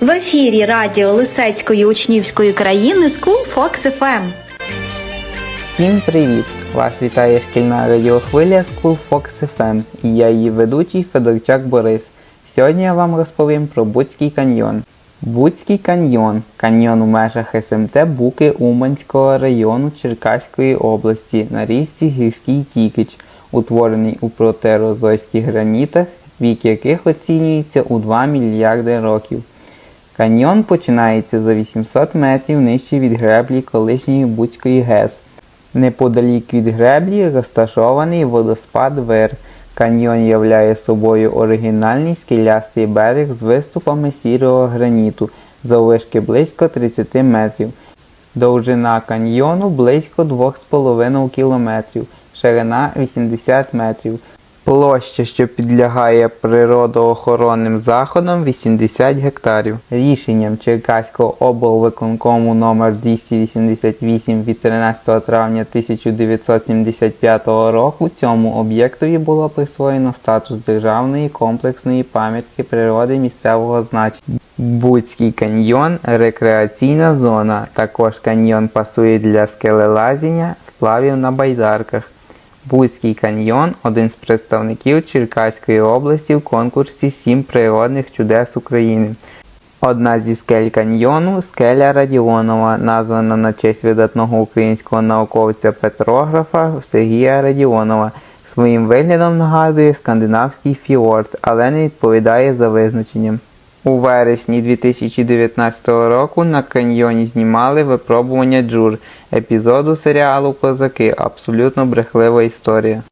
В ефірі радіо Лисецької учнівської країни School Fox FM. Всім привіт! Вас вітає шкільна радіохвиля School Fox FM і я її ведучий Федорчак Борис. Сьогодні я вам розповім про Буцький каньйон. Буцький каньйон каньйон у межах СМТ Буки Уманського району Черкаської області на річці Гірський Тікич, утворений у протерозойських гранітах, вік яких оцінюється у 2 мільярди років. Каньйон починається за 800 метрів нижче від греблі колишньої Буцької ГЕС. Неподалік від греблі розташований водоспад Вир. Каньйон являє собою оригінальний скелястий берег з виступами сірого граніту заввишки близько 30 метрів. Довжина каньйону близько 2,5 км, ширина 80 метрів. Площа, що підлягає природоохоронним заходам 80 гектарів. Рішенням Черкаського облвиконкому номер 288 від 13 травня 1975 року цьому об'єктові було присвоєно статус державної комплексної пам'ятки природи місцевого значення. Буцький каньйон рекреаційна зона. Також каньйон пасує для скелелазіння, сплавів на байдарках. Буцький каньйон один з представників Черкаської області в конкурсі Сім природних чудес України. Одна зі скель каньйону скеля Радіонова, названа на честь видатного українського науковця петрографа Сергія Радіонова. Своїм виглядом нагадує скандинавський фіорд, але не відповідає за визначенням. У вересні 2019 року на каньйоні знімали випробування джур епізоду серіалу Козаки. Абсолютно брехлива історія.